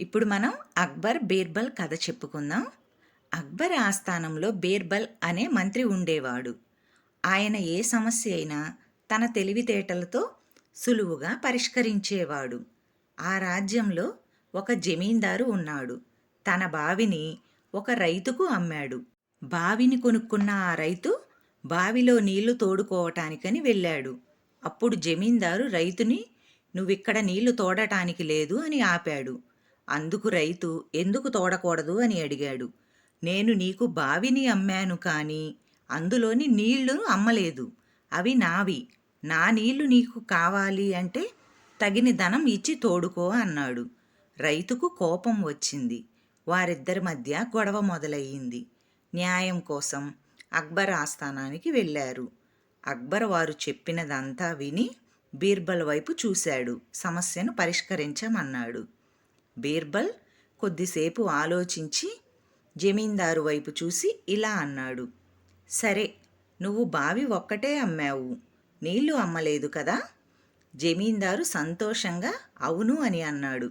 ఇప్పుడు మనం అక్బర్ బీర్బల్ కథ చెప్పుకుందాం. అక్బర్ ఆస్థానంలో బీర్బల్ అనే మంత్రి ఉండేవాడు. ఆయన ఏ సమస్య అయినా తన తెలివితేటలతో సులువుగా పరిష్కరించేవాడు. ఆ రాజ్యంలో ఒక జమీందారు ఉన్నాడు. తన బావిని ఒక రైతుకు అమ్మాడు. బావిని కొనుక్కున్న ఆ రైతు బావిలో నీళ్ళు తోడుకోవటానికని వెళ్ళాడు. అప్పుడు జమీందారు రైతుని నువ్విక్కడ నీళ్ళు తోడటానికి లేదు అని ఆపాడు. అందుకు రైతు ఎందుకు తోడకూడదు అని అడిగాడు. నేను నీకు బావిని అమ్మాను కానీ అందులోని నీళ్ళు అమ్మలేదు. అవి నావి. నా నీళ్ళు నీకు కావాలి అంటే తగిన ధనం ఇచ్చి తోడుకో అన్నాడు. రైతుకు కోపం వచ్చింది. వారిద్దరి మధ్య గొడవ మొదలయ్యింది. న్యాయం కోసం అక్బర్ ఆస్థానానికి వెళ్ళారు. అక్బర్ వారు చెప్పినదంతా విని బీర్బల్ వైపు చూశాడు. సమస్యను పరిష్కరించమన్నాడు. బీర్బల్ కొద్దిసేపు ఆలోచించి జమీందారు వైపు చూసి ఇలా అన్నాడు. సరే నువ్వు బావి ఒక్కటే అమ్మావు. నీళ్ళు అమ్మలేదు కదా జమీందారు సంతోషంగా అవును అని అన్నాడు.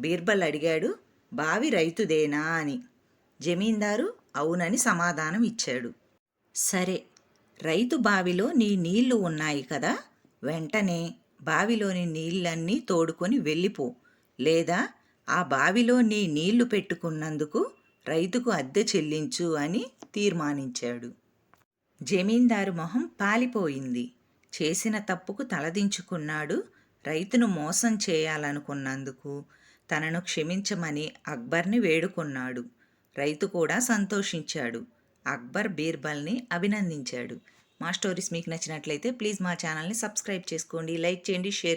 బీర్బల్ అడిగాడు బావి రైతుదేనా అని. జమీందారు అవునని సమాధానం ఇచ్చాడు. సరే రైతు బావిలో నీ నీళ్ళు ఉన్నాయి కదా? వెంటనే బావిలోని నీళ్ళన్నీ తోడుకొని వెళ్ళిపో. లేదా ఆ బావిలో నీ నీళ్ళు పెట్టుకున్నందుకు రైతుకు అద్దె చెల్లించు అని తీర్మానించాడు. జమీందారు మొహం పాలిపోయింది. చేసిన తప్పుకు తలదించుకున్నాడు. రైతును మోసం చేయాలనుకున్నందుకు తనను క్షమించమని అక్బర్ని వేడుకున్నాడు. రైతు కూడా సంతోషించాడు. అక్బర్ బీర్బల్ని అభినందించాడు. మా స్టోరీస్ మీకు నచ్చినట్లయితే ప్లీజ్ మా ఛానల్ని సబ్స్క్రైబ్ చేసుకోండి లైక్ చేయండి షేర్